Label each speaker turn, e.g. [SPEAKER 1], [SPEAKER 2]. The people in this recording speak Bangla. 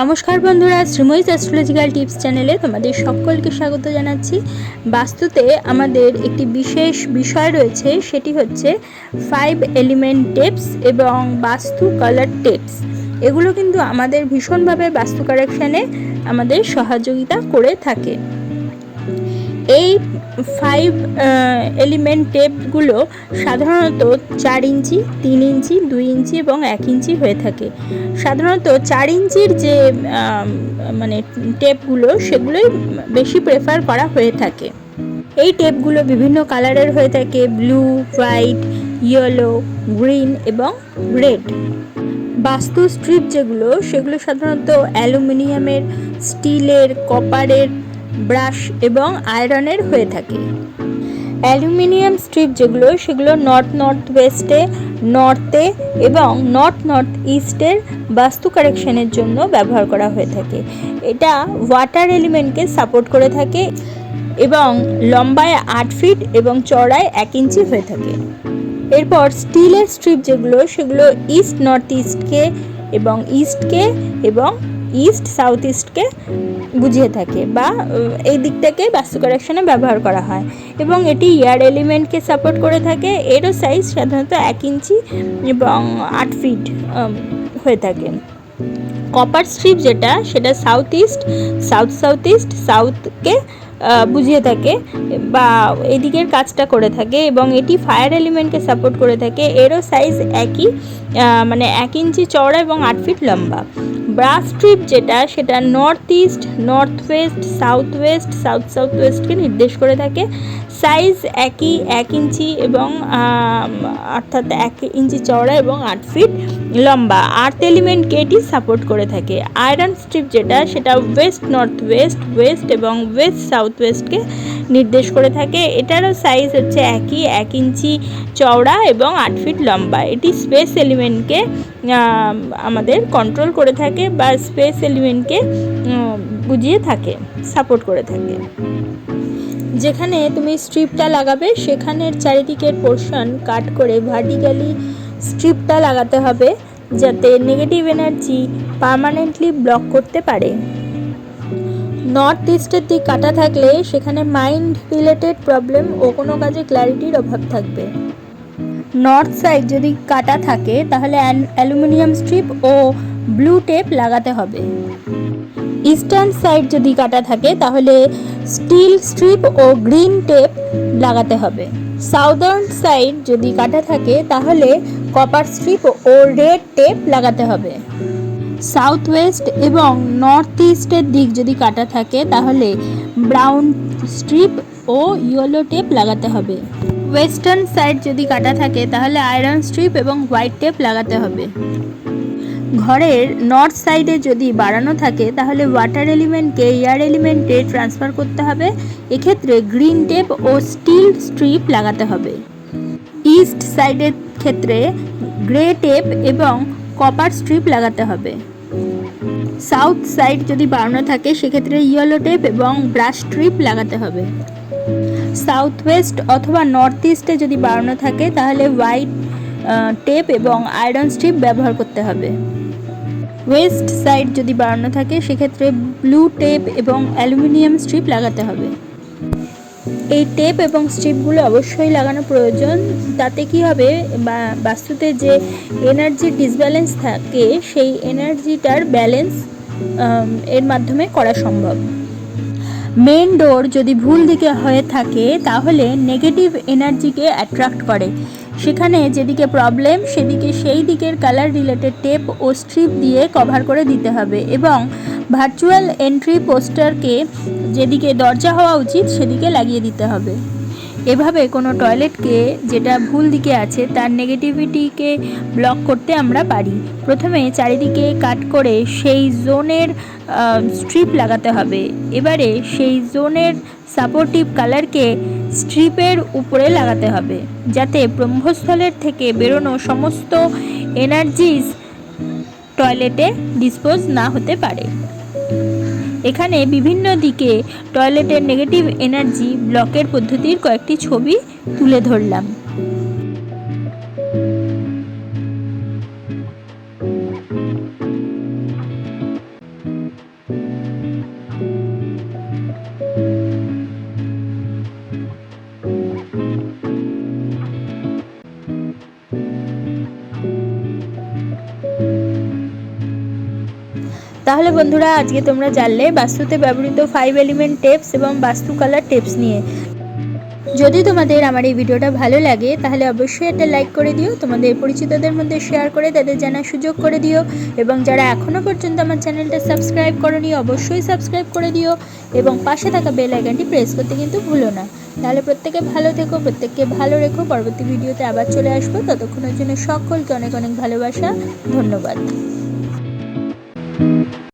[SPEAKER 1] নমস্কার বন্ধুরা শ্রীময়ী অ্যাস্ট্রোলজিক্যাল টিপস চ্যানেলে তোমাদের সকলকে স্বাগত জানাচ্ছি। বাস্তুতে আমাদের একটি বিশেষ বিষয় রয়েছে, সেটি হচ্ছে ফাইভ এলিমেন্ট টেপস এবং বাস্তু কালার টেপস এগুলো কিন্তু আমাদের ভীষণভাবে বাস্তু কারেকশানে আমাদের সহযোগিতা করে থাকে। এই ফাইভ এলিমেন্ট টেপগুলো সাধারণত চার ইঞ্চি, তিন ইঞ্চি, দুই ইঞ্চি এবং এক ইঞ্চি হয়ে থাকে। সাধারণত চার ইঞ্চির যে মানে টেপগুলো সেগুলোই বেশি প্রেফার করা হয়ে থাকে। এই টেপগুলো বিভিন্ন কালারের হয়ে থাকে ব্লু হোয়াইট ইয়েলো গ্রিন এবং রেড বাস্তু স্ট্রিপ যেগুলো, সেগুলো সাধারণত অ্যালুমিনিয়ামের, স্টিলের কপারের ব্রাশ এবং আয়রনের হয়ে থাকে। অ্যালুমিনিয়াম স্ট্রিপ যেগুলো, সেগুলো নর্থ নর্থ ওয়েস্টে, নর্থে এবং নর্থ নর্থ ইস্টের বাস্তু কারেকশনের জন্য ব্যবহার করা হয়ে থাকে। এটা ওয়াটার এলিমেন্টকে সাপোর্ট করে থাকে এবং লম্বায় আট ফিট এবং চড়ায় এক ইঞ্চি হয়ে থাকে। এরপর স্টিলের স্ট্রিপ যেগুলো, সেগুলো ইস্ট নর্থ ইস্টকে এবং ইস্টকে এবং ইস্ট সাউথ ইস্টকে বুঝিয়ে থাকে বা এই দিকটাকে বাস্তু কারেকশনে ব্যবহার করা হয়। এবং এটি ইয়ার এলিমেন্টকে সাপোর্ট করে থাকে। এরও সাইজ সাধারণত এক ইঞ্চি এবং আট ফিট হয়ে থাকে। কপার স্ট্রিপ যেটা, সেটা south east south south east সাউথকে বুঝিয়ে থাকে বা, এদিকের কাজটা করে থাকে। এবং এটি ফায়ার এলিমেন্টকে সাপোর্ট করে থাকে। এরও সাইজ একই মানে এক ইঞ্চি চওড়া এবং আট ফিট লম্বা। ব্রাস স্ট্রিপ যেটা, সেটা north east north west south west south south ওয়েস্টকে নির্দেশ করে থাকে। সাইজ একই এক ইঞ্চি এবং অর্থাৎ এক ইঞ্চি চওড়া এবং আট ফিট লম্বা। আর্থ এলিমেন্টকে এটি সাপোর্ট করে থাকে। আয়রন স্ট্রিপ যেটা, সেটা ওয়েস্ট নর্থ ওয়েস্ট ওয়েস্ট এবং ওয়েস্ট সাউথ ওয়েস্টকে নির্দেশ করে থাকে। এটারও সাইজ হচ্ছে একই, এক ইঞ্চি চওড়া এবং আট ফিট লম্বা। এটি স্পেস এলিমেন্টকে আমাদের কন্ট্রোল করে থাকে বা স্পেস এলিমেন্টকে বুঝিয়ে থাকে সাপোর্ট করে থাকে। যেখানে তুমি স্ট্রিপটা লাগাবে, সেখানের চারিদিকের পোর্শন কাট করে ভার্টিক্যালি স্ট্রিপটা লাগাতে হবে, যাতে নেগেটিভ এনার্জি পার্মানেন্টলি ব্লক করতে পারে। নর্থ ইস্টের দিক কাটা থাকলে সেখানে মাইন্ড রিলেটেড প্রবলেম ও কোনো কাজে ক্ল্যারিটির অভাব থাকবে। নর্থ সাইড যদি কাটা থাকে, তাহলে অ্যালুমিনিয়াম স্ট্রিপ ও ব্লু টেপ লাগাতে হবে। ইস্টার্ন সাইড যদি কাটা থাকে, তাহলে স্টিল স্ট্রিপ ও গ্রিন টেপ লাগাতে হবে। সাউদার্ন সাইড যদি কাটা থাকে, তাহলে কপার স্ট্রিপ ও রেড টেপ লাগাতে হবে। সাউথ ওয়েস্ট এবং নর্থ ইস্টের দিক যদি কাটা থাকে, তাহলে ব্রাউন স্ট্রিপ ও ইয়েলো টেপ লাগাতে হবে। ওয়েস্টার্ন সাইড যদি কাটা থাকে, তাহলে আয়রন স্ট্রিপ এবং হোয়াইট টেপ লাগাতে হবে। ঘরের নর্থ সাইডে যদি বাড়ানো থাকে, তাহলে ওয়াটার এলিমেন্টকে এয়ার এলিমেন্টে ট্রান্সফার করতে হবে। এক্ষেত্রে গ্রিন টেপ ও স্টিল স্ট্রিপ লাগাতে হবে। ইস্ট সাইডের ক্ষেত্রে গ্রে টেপ এবং কপার স্ট্রিপ লাগাতে হবে। সাউথ সাইড যদি বাড়ানো থাকে, সেক্ষেত্রে ইয়েলো টেপ এবং ব্রাশ ট্রিপ লাগাতে হবে। সাউথ ওয়েস্ট অথবা নর্থ ইস্টে যদি বাড়ানো থাকে, তাহলে হোয়াইট টেপ এবং আয়রন স্ট্রিপ ব্যবহার করতে হবে। ওয়েস্ট সাইড যদি বাড়ানো থাকে, সেক্ষেত্রে ব্লু টেপ এবং অ্যালুমিনিয়াম স্ট্রিপ লাগাতে হবে। এই টেপ এবং স্ট্রিপগুলো অবশ্যই লাগানো প্রয়োজন। তাতে কি হবে? বা বাস্তুতে যে এনার্জি ডিসব্যালেন্স থাকে, সেই এনার্জিটার ব্যালেন্স এর মাধ্যমে করা সম্ভব। মেন ডোর যদি ভুল দিকে হয়ে থাকে, তাহলে নেগেটিভ এনার্জিকে অ্যাট্রাক্ট করে। সেখানে যেদিকে প্রবলেম সেদিকে সেই দিকের কালার রিলেটেড টেপ ও স্ট্রিপ দিয়ে কভার করে দিতে হবে। এবং ভার্চুয়াল এন্ট্রি পোস্টারকে যেদিকে দরজা হওয়া উচিত, সেদিকে লাগিয়ে দিতে হবে। এভাবে কোনো টয়লেটকে যেটা ভুল দিকে আছে, তার নেগেটিভিটিকে ব্লক করতে আমরা পারি। প্রথমে চারিদিকে কাট করে সেই জোনের স্ট্রিপ লাগাতে হবে। এবারে সেই জোনের সাপোর্টিভ কালারকে স্ট্রিপের উপরে লাগাতে হবে, যাতে ব্রহ্মস্থলের থেকে বেরোনো সমস্ত এনার্জিস টয়লেটে ডিসপোজ না হতে পারে। এখানে বিভিন্ন দিকে টয়লেটের নেগেটিভ এনার্জি ব্লকের পদ্ধতির কয়েকটি ছবি তুলে ধরলাম। তাহলে বন্ধুরা, আজকে তোমরা জানলে বাস্তুতে ব্যবহৃত ফাইভ এলিমেন্ট টেপস এবং বাস্তু কালার টেপস নিয়ে। যদি তোমাদের আমার এই ভিডিওটা ভালো লাগে, তাহলে অবশ্যই একটা লাইক করে দিও, তোমাদের পরিচিতদের মধ্যে শেয়ার করে তাদের জানার সুযোগ করে দিও, এবং যারা এখনও পর্যন্ত আমার চ্যানেলটা সাবস্ক্রাইব করনি, অবশ্যই সাবস্ক্রাইব করে দিও, এবং পাশে থাকা বেল আইকনটি প্রেস করতে কিন্তু ভুলো না। তাহলে প্রত্যেকে ভালো থেকো, প্রত্যেককে ভালো রেখো, পরবর্তী ভিডিওতে আবার চলে আসব। ততক্ষণের জন্য সকলকে অনেক অনেক ভালোবাসা, ধন্যবাদ।